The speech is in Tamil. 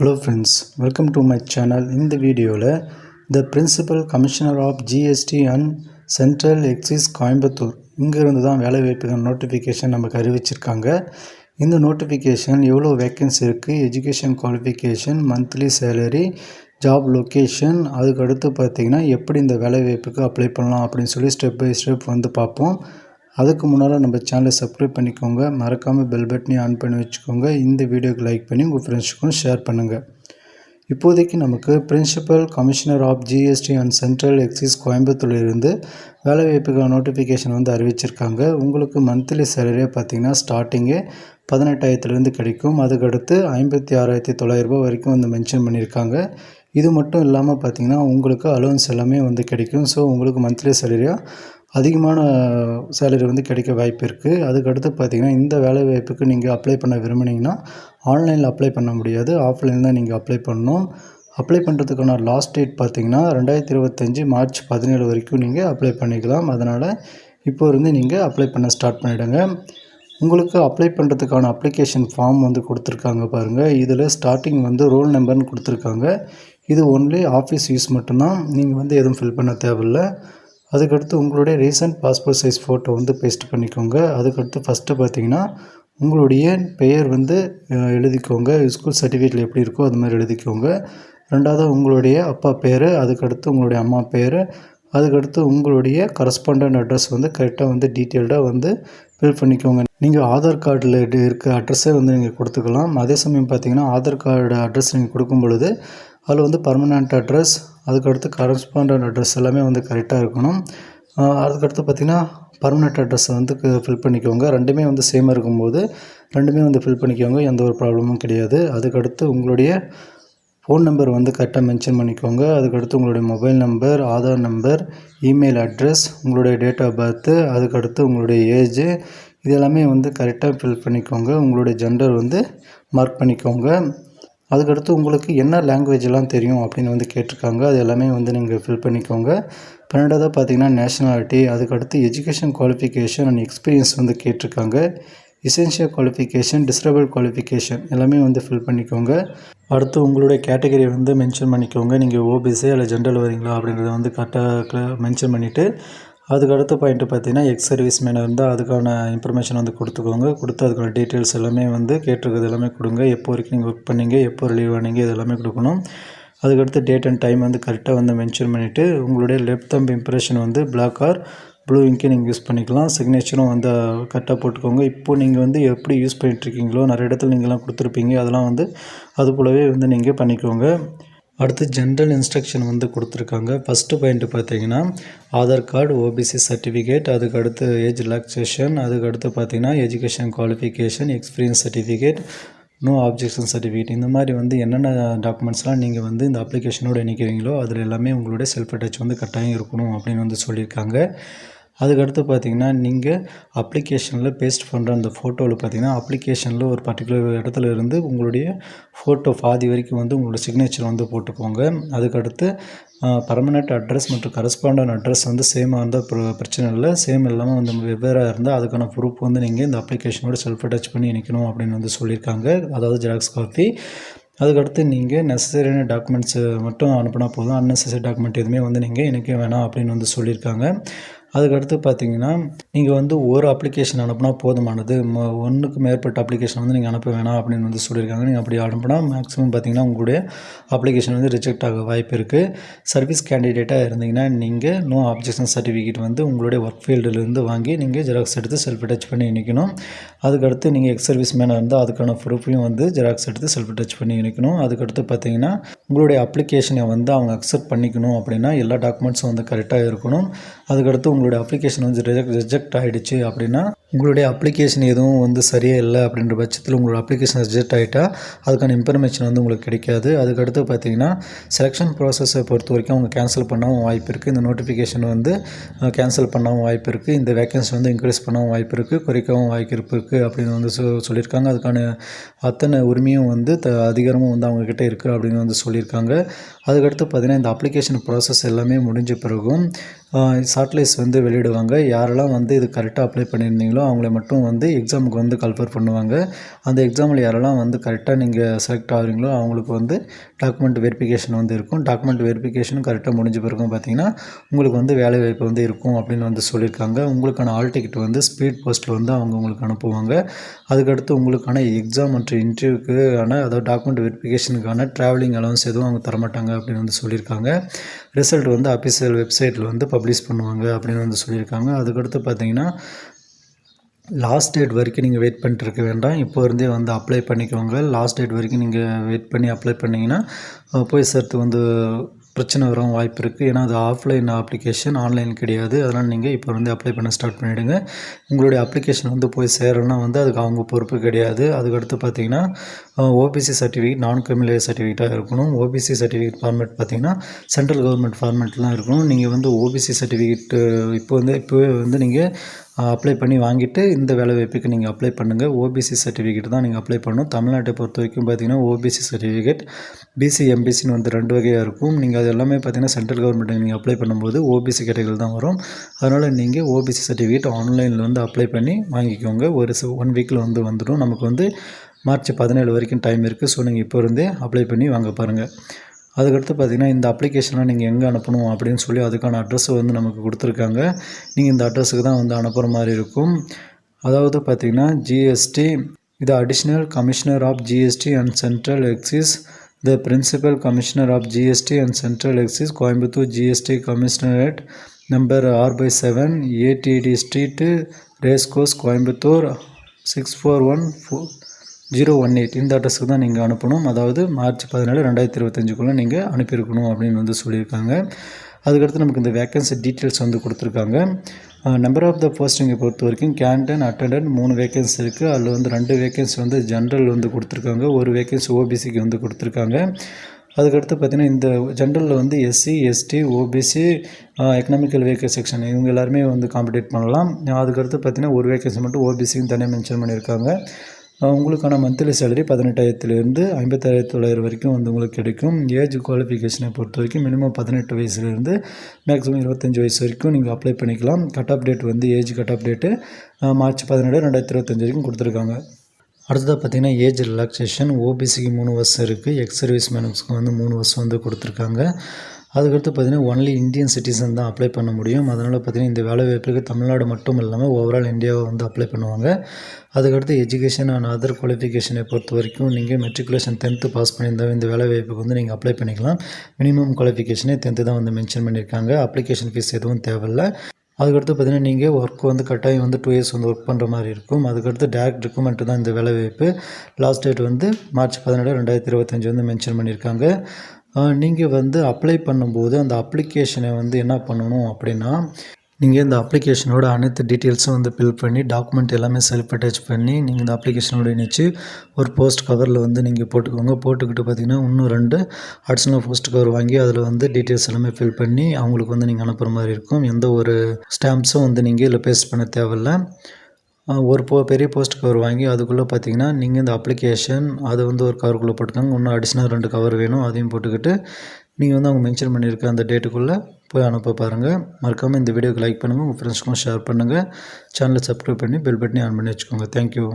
Hello friends welcome to my channel இந்த வீடியோவில் the principal commissioner of GST and central excise Coimbatore இங்கேருந்து தான் வேலைவாய்ப்புகள் நோட்டிஃபிகேஷன் நமக்கு அறிவிச்சிருக்காங்க. இந்த நோட்டிஃபிகேஷன் எவ்வளோ வேக்கன்சி இருக்குது education qualification monthly salary job location அதுக்கு அடுத்து பார்த்திங்கன்னா எப்படி இந்த வேலைவாய்ப்புக்கு அப்ளை பண்ணலாம் அப்படின்னு சொல்லி ஸ்டெப் பை ஸ்டெப் வந்து பார்ப்போம். அதுக்கு முன்னால் நம்ம சேனலை சப்ஸ்கிரைப் பண்ணிக்கோங்க. மறக்காமல் பெல் பட்டனையும் ஆன் பண்ணி வச்சுக்கோங்க. இந்த வீடியோக்கு லைக் பண்ணி உங்கள் ஃப்ரெண்ட்ஸுக்கும் ஷேர் பண்ணுங்கள் இப்போதைக்கு நமக்கு principal commissioner of GST and central excise கோயம்புத்தூர்லேருந்து வேலைவாய்ப்புக்கான நோட்டிஃபிகேஷன் வந்து அறிவிச்சிருக்காங்க. உங்களுக்கு மந்த்லி சேலரியாக பார்த்தீங்கன்னா ஸ்டார்டிங்கே பதினெட்டாயிரத்துலேருந்து கிடைக்கும். அதுக்கடுத்து ஐம்பத்தி ஆறாயிரத்தி தொள்ளாயிரரூபா வரைக்கும் வந்து மென்ஷன் பண்ணியிருக்காங்க. இது மட்டும் இல்லாமல் பார்த்தீங்கன்னா உங்களுக்கு அலோன்ஸ் எல்லாமே வந்து கிடைக்கும். ஸோ உங்களுக்கு மந்த்லி சேலரியாக அதிகமான சேலரி வந்து கிடைக்க வாய்ப்பு இருக்குது அதுக்கடுத்து பார்த்திங்கன்னா இந்த வேலை வாய்ப்புக்கு நீங்கள் அப்ளை பண்ண விரும்புனீங்கன்னா ஆன்லைனில் அப்ளை பண்ண முடியாது. ஆஃப்லைன் தான் நீங்கள் அப்ளை பண்ணணும். அப்ளை பண்ணுறதுக்கான லாஸ்ட் டேட் பார்த்திங்கன்னா ரெண்டாயிரத்தி இருபத்தஞ்சி மார்ச் பதினேழு வரைக்கும் நீங்கள் அப்ளை பண்ணிக்கலாம். அதனால் இப்போ இருந்து நீங்கள் அப்ளை பண்ண ஸ்டார்ட் பண்ணிவிடுங்க உங்களுக்கு அப்ளை பண்ணுறதுக்கான அப்ளிகேஷன் ஃபார்ம் வந்து கொடுத்துருக்காங்க பாருங்கள் இதில் ஸ்டார்டிங் வந்து ரோல் நம்பர்னு கொடுத்துருக்காங்க. இது ஒன்லி ஆஃபீஸ் யூஸ் மட்டும்தான். நீங்கள் வந்து எதுவும் ஃபில் பண்ண தேவையில்லை. அதுக்கடுத்து உங்களுடைய ரீசன்ட் பாஸ்போர்ட் சைஸ் ஃபோட்டோ வந்து பேஸ்ட் பண்ணிக்கோங்க. அதுக்கடுத்து ஃபஸ்ட்டு பார்த்தீங்கன்னா உங்களுடைய பெயர் வந்து எழுதிக்கோங்க. ஸ்கூல் சர்டிஃபிகேட்டில் எப்படி இருக்கோ அது மாதிரி எழுதிக்கோங்க. ரெண்டாவது உங்களுடைய அப்பா பேர் அதுக்கடுத்து உங்களுடைய அம்மா பேர் அதுக்கடுத்து உங்களுடைய கரஸ்பாண்டன்ட் அட்ரஸ் வந்து கரெக்டாக வந்து டீட்டெயில்டாக வந்து ஃபில் பண்ணிக்கோங்க. நீங்கள் ஆதார் கார்டில் இருக்க அட்ரஸே வந்து நீங்கள் கொடுத்துக்கலாம். அதே சமயம் பார்த்தீங்கன்னா ஆதார் கார்டு அட்ரஸ் நீங்கள் கொடுக்கும் பொழுது அதில் வந்து பர்மனண்ட் அட்ரஸ் அதுக்கடுத்து கரஸ்பாண்டன்ட் அட்ரஸ் எல்லாமே வந்து கரெக்டாக இருக்கணும். அதுக்கடுத்து பார்த்திங்கன்னா பர்மனெண்ட் அட்ரஸை வந்து ஃபில் பண்ணிக்கோங்க. ரெண்டுமே வந்து சேமாக இருக்கும்போது ரெண்டுமே வந்து ஃபில் பண்ணிக்கோங்க. எந்த ஒரு ப்ராப்ளமும் கிடையாது. அதுக்கடுத்து உங்களுடைய ஃபோன் நம்பர் வந்து கரெக்டாக மென்ஷன் பண்ணிக்கோங்க. அதுக்கடுத்து உங்களுடைய mobile number Aadhaar number email address உங்களுடைய டேட் ஆஃப் பர்த்து அதுக்கடுத்து உங்களுடைய ஏஜு இது எல்லாமே வந்து கரெக்டாக ஃபில் பண்ணிக்கோங்க. உங்களுடைய ஜெண்டர் வந்து மார்க் பண்ணிக்கோங்க. அதுக்கடுத்து உங்களுக்கு என்ன லாங்குவேஜ்லாம் தெரியும் அப்படின்னு வந்து கேட்டிருக்காங்க. அது எல்லாமே வந்து நீங்கள் ஃபில் பண்ணிக்கோங்க. பன்னெண்டாவதாக பார்த்தீங்கன்னா நேஷ்னாலிட்டி அதுக்கடுத்து எஜுகேஷன் குவாலிஃபிகேஷன் அண்ட் எக்ஸ்பீரியன்ஸ் வந்து கேட்டிருக்காங்க. இசென்ஷியல் குவாலிஃபிகேஷன் டிஸ்டர்பல் குவாலிஃபிகேஷன் எல்லாமே வந்து ஃபில் பண்ணிக்கோங்க. அடுத்து உங்களுடைய கேட்டகரி வந்து மென்ஷன் பண்ணிக்கோங்க. நீங்கள் ஓபிசி இல்லை ஜென்ரல் வரீங்களா அப்படின்றத வந்து கரெக்டாக மென்ஷன் பண்ணிவிட்டு அதுக்கு அடுத்த பாயிண்ட்டு பார்த்தீங்கன்னா எக்ஸ் சர்வீஸ் மேன் இருந்தால் அதுக்கான இன்ஃபர்மேஷன் வந்து கொடுத்துக்கோங்க. கொடுத்து அதுக்கான டீட்டெயில்ஸ் எல்லாமே வந்து கேட்டிருக்கிறது எல்லாமே கொடுங்க. எப்போ வரைக்கும் நீங்கள் ஒர்க் பண்ணீங்க எப்போ ரிலீவ் ஆனீங்க இது எல்லாமே கொடுக்கணும். அதுக்கடுத்து டேட் அண்ட் டைம் வந்து கரெக்டாக வந்து மென்ஷன் பண்ணிவிட்டு உங்களுடைய லெஃப்ட் தம்ப் இம்ப்ரெஷன் வந்து பிளாக் ஆர் ப்ளூ இங்கே நீங்கள் யூஸ் பண்ணிக்கலாம். சிக்னேச்சரும் வந்து கரெக்டாக போட்டுக்கோங்க. இப்போது நீங்கள் வந்து எப்படி யூஸ் பண்ணிகிட்ருக்கீங்களோ நிறைய இடத்துல நீங்கள்லாம் கொடுத்துருப்பீங்க. அதெல்லாம் வந்து அது போலவே வந்து நீங்கள் பண்ணிக்கோங்க. அடுத்து ஜென்ரல் இன்ஸ்ட்ரக்ஷன் வந்து கொடுத்துருக்காங்க. ஃபஸ்ட்டு பாயிண்ட்டு பார்த்தீங்கன்னா ஆதார் கார்டு ஓபிசி சர்டிஃபிகேட் அதுக்கு அடுத்து ஏஜ் ரிலாக்ஸேஷன் அதுக்கு அடுத்து பார்த்தீங்கன்னா education qualification experience certificate no objection certificate இந்த மாதிரி வந்து என்னென்ன டாக்குமெண்ட்ஸ்லாம் நீங்கள் வந்து இந்த அப்ளிகேஷனோடு இணைக்கிறீங்களோ அதில் எல்லாமே உங்களுடைய செல்ஃப் அட்டாச் வந்து கட்டாயம் இருக்கணும் அப்படின்னு வந்து சொல்லியிருக்காங்க. அதுக்கடுத்து பார்த்தீங்கன்னா நீங்கள் அப்ளிகேஷனில் பேஸ்ட் பண்ணுற அந்த ஃபோட்டோவில் பார்த்தீங்கன்னா அப்ளிகேஷனில் ஒரு பர்டிகுலர் இடத்துல இருந்து உங்களுடைய ஃபோட்டோ பாதி வரைக்கும் வந்து உங்களோட சிக்னேச்சர் வந்து போட்டுக்கோங்க. அதுக்கடுத்து பர்மனெண்ட் அட்ரஸ் மற்றும் கரஸ்பாண்டன் அட்ரஸ் வந்து சேமாக இருந்தால் பிரச்சனை இல்லை. சேம் இல்லாமல் வந்து வெவ்வேறாக இருந்தால் அதுக்கான ப்ரூஃப் வந்து நீங்கள் இந்த அப்ளிகேஷனோட செல்ஃப் அட்டாச் பண்ணி இணைக்கணும் அப்படின்னு வந்து சொல்லியிருக்காங்க. அதாவது ஜெராக்ஸ் காப்பி. அதுக்கடுத்து நீங்கள் நெசசரியான டாக்குமெண்ட்ஸு மட்டும் அனுப்பினா போதும். அன்னெசரி டாக்குமெண்ட் எதுவுமே வந்து நீங்கள் இணைக்க வேணாம் அப்படின்னு வந்து சொல்லியிருக்காங்க. அதுக்கடுத்து பார்த்தீங்கன்னா நீங்கள் வந்து ஒரு அப்ளிகேஷன் அனுப்புனா போதுமானது. ஒன்றுக்கு மேற்பட்ட அப்ளிகேஷன் வந்து நீங்கள் அனுப்ப வேணாம் அப்படின்னு வந்து சொல்லியிருக்காங்க. நீங்கள் அப்படி அனுப்புனா மேக்ஸிமம் பார்த்தீங்கன்னா உங்களுடைய அப்ளிகேஷன் வந்து ரிஜெக்ட் ஆக வாய்ப்பு இருக்குது சர்வீஸ் கேண்டிடேட்டாக இருந்தீங்கன்னா நீங்கள் நோ அப்ஜெக்ஷன் சர்டிஃபிகேட் வந்து உங்களுடைய ஒர்க் ஃபீல்டுலேருந்து வாங்கி நீங்கள் ஜெராக்ஸ் எடுத்து செல்ஃப் டச் பண்ணி இணைக்கணும். அதுக்கடுத்து நீங்கள் எக்ஸ் சர்வீஸ் மேனாக இருந்தால் அதுக்கான ப்ரூஃபையும் வந்து ஜெராக்ஸ் எடுத்து செல்ஃப் டச் பண்ணி இணைக்கணும். அதுக்கடுத்து பார்த்தீங்கன்னா உங்களுடைய அப்ளிகேஷனை வந்து அவங்க அக்செப்ட் பண்ணிக்கணும் அப்படின்னா எல்லா டாக்குமெண்ட்ஸும் வந்து கரெக்டாக இருக்கணும். அதுக்கடுத்து உங்களுடைய அப்ளிகேஷன் வந்து ரிஜெக்ட் ரிஜெக்ட் ஆகிடுச்சு அப்படின்னா உங்களுடைய அப்ளிகேஷன் எதுவும் வந்து சரியாக இல்லை அப்படின்ற பட்சத்தில் உங்களோட அப்ளிகேஷன் ரிஜெக்ட் ஆகிட்டா அதுக்கான இன்ஃபர்மேஷன் வந்து உங்களுக்கு கிடைக்காது. அதுக்கடுத்து பார்த்தீங்கன்னா செலெக்ஷன் ப்ராசஸை பொறுத்த வரைக்கும் அவங்க கேன்சல் பண்ணவும் வாய்ப்பு இருக்குது இந்த நோட்டிஃபிகேஷன் வந்து கேன்சல் பண்ணவும் வாய்ப்பு இருக்குது இந்த வேக்கன்சி வந்து இன்க்ரீஸ் பண்ணவும் வாய்ப்பு இருக்குது குறைக்கவும் வாய்ப்பு இருக்குது அப்படின்னு வந்து சொல்லியிருக்காங்க. அதுக்கான அத்தனை உரிமையும் வந்து த அதிகாரமும் வந்து அவங்கக்கிட்ட இருக்குது அப்படின்னு வந்து சொல்லியிருக்காங்க. அதுக்கடுத்து பார்த்திங்கன்னா இந்த அப்ளிகேஷன் ப்ராசஸ் எல்லாமே முடிஞ்ச பிறகும் ஷார்ட்லிஸ்ட் வந்து வெளியிடுவாங்க. யாரெல்லாம் வந்து இது கரெக்டாக அப்ளை பண்ணியிருந்தீங்களோ அவங்கள மட்டும் வந்து எக்ஸாமுக்கு வந்து கல்ஃபர் பண்ணுவாங்க. அந்த எக்ஸாமில் யாரெல்லாம் வந்து கரெக்டாக நீங்கள் செலக்ட் ஆகுறீங்களோ அவங்களுக்கு வந்து டாக்குமெண்ட் வெரிஃபிகேஷன் வந்து இருக்கும். டாக்குமெண்ட் வெரிஃபிகேஷனும் கரெக்டாக முடிஞ்ச பிறகும் பார்த்தீங்கன்னா உங்களுக்கு வந்து வேலை வாய்ப்பு வந்து இருக்கும் அப்படின்னு வந்து சொல்லியிருக்காங்க. உங்களுக்கான ஆல் டிக்கெட் வந்து ஸ்பீட் போஸ்ட்டில் வந்து அவங்க உங்களுக்கு அனுப்புவாங்க. அதுக்கடுத்து உங்களுக்கான எக்ஸாம் மற்றும் இன்டர்வியூக்கான அதாவது டாக்குமெண்ட் வெரிஃபிகேஷனுக்கான ட்ராவலிங் அலவன்ஸ் எதுவும் அவங்க தரமாட்டாங்க. அப்படின்னு வந்து சொல்லியிருக்காங்க. ரிசல்ட் வந்து அஃபிஷியல் வெப்சைட்டில் வந்து பப்ளிஷ் பண்ணுவாங்க அப்படின்னு வந்து சொல்லியிருக்காங்க. அதுக்கடுத்து பார்த்தீங்கன்னா லாஸ்ட் டேட் வரைக்கும் நீங்கள் வெயிட் பண்ணிட்டு இருக்க வேண்டாம். இப்போ இருந்தே வந்து அப்ளை பண்ணிக்கோங்க. லாஸ்ட் டேட் வரைக்கும் நீங்கள் வெயிட் பண்ணி அப்ளை பண்ணிங்கன்னா போய் சேர்த்து வந்து பிரச்சனை வரும் வாய்ப்பு இருக்குது ஏன்னா அது ஆஃப்லைன் அப்ளிகேஷன் ஆன்லைன் கிடையாது. அதனால் நீங்கள் இப்போ வந்து அப்ளை பண்ண ஸ்டார்ட் பண்ணிவிடுங்க உங்களுடைய அப்ளிகேஷன் வந்து போய் சேரணும்னா வந்து அதுக்கு அவங்க பொறுப்பு கிடையாது. அதுக்கடுத்து பார்த்தீங்கன்னா ஓபிசி சர்டிஃபிகேட் நான் கிரிமினல் சர்டிஃபிகேட்டாக இருக்கணும். ஓபிசி சர்டிஃபிகேட் ஃபார்மேட் பார்த்தீங்கன்னா சென்ட்ரல் கவர்மெண்ட் ஃபார்மேட்லாம் இருக்கணும். நீங்கள் வந்து ஓபிசி சர்டிஃபிகேட் இப்போ வந்து இப்போவே வந்து நீங்கள் அப்ளை பண்ணி வாங்கிட்டு இந்த வேலை வாய்ப்புக்கு நீங்கள் அப்ளை பண்ணுங்கள் ஓபிசி சர்டிஃபிகேட் தான் நீங்கள் அப்ளை பண்ணணும். தமிழ்நாட்டை பொறுத்த வரைக்கும் பார்த்தீங்கன்னா ஓபிசி சர்டிஃபிகேட் பிசி எம்பிசின்னு வந்து ரெண்டு வகையாக இருக்கும். நீங்கள் அது எல்லாமே பார்த்தீங்கன்னா சென்ட்ரல் கவர்மெண்ட்டுக்கு நீங்கள் அப்ளை பண்ணும்போது ஓபிசி கேட்டகரி தான் வரும். அதனால் நீங்கள் ஓபிசி சர்டிஃபிகேட் ஆன்லைனில் வந்து அப்ளை பண்ணி வாங்கிக்கோங்க. ஒரு ஒன் வீக்கில் வந்து வந்துடும். நமக்கு வந்து மார்ச் பதினேழு வரைக்கும் டைம் இருக்குது ஸோ நீங்கள் இப்போ இருந்தே அப்ளை பண்ணி வாங்க பாருங்கள் அதுக்கடுத்து பார்த்தீங்கன்னா இந்த அப்ளிகேஷனை நீங்கள் எங்கே அனுப்பணும் அப்படின்னு சொல்லி அதுக்கான அட்ரஸை வந்து நமக்கு கொடுத்துருக்காங்க. நீங்கள் இந்த அட்ரஸுக்கு தான் வந்து அனுப்புகிற மாதிரி இருக்கும். அதாவது பார்த்தீங்கன்னா ஜிஎஸ்டி இது additional commissioner of GST and central excise the principal commissioner of GST and central excise Coimbatore GST commissionerate number R by seven ATD street racecourse Coimbatore six four one four zero one eight இந்த அட்ரஸுக்கு தான் நீங்கள் அனுப்பணும். அதாவது மார்ச் பதினேழு ரெண்டாயிரத்தி இருபத்தஞ்சுக்குள்ளே நீங்கள் அனுப்பியிருக்கணும் அப்படின்னு வந்து சொல்லியிருக்காங்க. அதுக்கடுத்து நமக்கு இந்த வேக்கன்சி டீட்டெயில்ஸ் வந்து கொடுத்துருக்காங்க. நம்பர் ஆஃப் த போஸ்டிங்கை பொறுத்த வரைக்கும் கேண்டன் அட்டண்டன்ட் மூணு வேகன்சி இருக்குது அதில் வந்து ரெண்டு வேகன்சி வந்து ஜென்ரல் வந்து கொடுத்துருக்காங்க. ஒரு வேகன்சி ஓபிசிக்கு வந்து கொடுத்துருக்காங்க. அதுக்கடுத்து பார்த்தீங்கன்னா இந்த ஜென்ரலில் வந்து SC ST OBC economical weaker section இவங்க எல்லாருமே வந்து காம்படேட் பண்ணலாம். அதுக்கடுத்து பார்த்தீங்கன்னா ஒரு வேகன்சி மட்டும் ஓபிசின்னு தனியாக மென்ஷன் பண்ணியிருக்காங்க. உங்களுக்கான மந்த்லி சேலரி பதினெட்டாயிரத்துலேருந்து ஐம்பத்தாயிரத்தி தொள்ளாயிரம் வரைக்கும் வந்து உங்களுக்கு கிடைக்கும். ஏஜ் குவாலிஃபிகேஷனை பொறுத்த வரைக்கும் மினிமம் பதினெட்டு வயசுலேருந்து மேக்ஸிமம் இருபத்தஞ்சி வயசு வரைக்கும் நீங்கள் அப்ளை பண்ணிக்கலாம். கட் ஆஃப் டேட் வந்து age cut off date March பதினேழு ரெண்டாயிரத்தி இருபத்தஞ்சி வரைக்கும் கொடுத்துருக்காங்க. அடுத்ததாக பார்த்தீங்கன்னா ஏஜ் ரிலாக்ஸேஷன் ஓபிசிக்கு மூணு வருஷம் இருக்குது எக்ஸ் சர்வீஸ் மேனுக்கு வந்து மூணு வருஷம் வந்து கொடுத்துருக்காங்க. அதுக்கடுத்து பார்த்தீங்கன்னா ஒன்லி இந்தியன் சிட்டிசன் தான் அப்ளை பண்ண முடியும். அதனால் பார்த்தீங்கன்னா இந்த வேலை வாய்ப்புக்கு தமிழ்நாடு மட்டும் இல்லாமல் ஓவரால் இந்தியாவை வந்து அப்ளை பண்ணுவாங்க. அதுக்கடுத்து எஜுகேஷன் அண்ட் அதர் குவாலிஃபிகேஷனை பொறுத்த வரைக்கும் நீங்கள் மெட்ரிகுலேஷன் டென்த்து பாஸ் பண்ணியிருந்தால் இந்த வேலை வாய்ப்புக்கு வந்து நீங்கள் அப்ளை பண்ணிக்கலாம். மினிமம் குவாலிஃபிகேஷனே டென்த்து தான் வந்து மென்ஷன் பண்ணியிருக்காங்க. அப்ளிகேஷன் ஃபீஸ் எதுவும் தேவையில்லை. அதுக்கடுத்து பார்த்தீங்கன்னா நீங்கள் ஒர்க் வந்து கட்டாயம் வந்து டூ இயர்ஸ் வந்து ஒர்க் பண்ணுற மாதிரி இருக்கும். அதுக்கடுத்து டேரக்ட் ரெக்குமெண்ட் தான் இந்த வேலை வாய்ப்பு. லாஸ்ட் டேட் வந்து மார்ச் பதினேழு ரெண்டாயிரத்தி இருபத்தஞ்சி வந்து மென்ஷன் பண்ணியிருக்காங்க. நீங்கள் வந்து அப்ளை பண்ணும்போது அந்த அப்ளிகேஷனை வந்து என்ன பண்ணணும் அப்படின்னா நீங்கள் இந்த அப்ளிகேஷனோட அனைத்து டீட்டெயில்ஸும் வந்து ஃபில் பண்ணி டாக்குமெண்ட் எல்லாமே செல்ஃப் அட்டாச் பண்ணி நீங்கள் இந்த அப்ளிகேஷனோட இணைச்சி ஒரு போஸ்ட் கவரில் வந்து நீங்கள் போட்டுக்கோங்க. போட்டுக்கிட்டு பார்த்தீங்கன்னா இன்னும் ரெண்டு அடிஷ்னல் போஸ்ட் கவர் வாங்கி அதில் வந்து டீட்டெயில்ஸ் எல்லாமே ஃபில் பண்ணி அவங்களுக்கு வந்து நீங்கள் அனுப்புகிற மாதிரி இருக்கும். எந்த ஒரு ஸ்டாம்ப்ஸும் வந்து நீங்கள் இதில் பேஸ்ட் பண்ண தேவையில்ல. ஒரு போ பெரிய போஸ்ட் கவர் வாங்கி அதுக்குள்ளே பார்த்தீங்கன்னா நீங்கள் இந்த அப்ளிகேஷன் அதை வந்து ஒரு கவருக்குள்ளே போட்டுக்கோங்க. இன்னும் அடிஷ்னல் ரெண்டு கவர் வேணும் அதையும் போட்டுக்கிட்டு நீங்கள் வந்து அவங்க மென்ஷன் பண்ணியிருக்க அந்த டேட்டுக்குள்ளே போய் அனுப்ப பாருங்கள் மறக்காமல் இந்த வீடியோக்கு லைக் பண்ணுங்கள் உங்கள் ஃப்ரெண்ட்ஸ்க்கும் ஷேர் பண்ணுங்கள் சேனலை சப்ஸ்கிரைப் பண்ணி பெல் பட்டனி ஆன் பண்ணி வச்சுக்கோங்க. தேங்க்யூ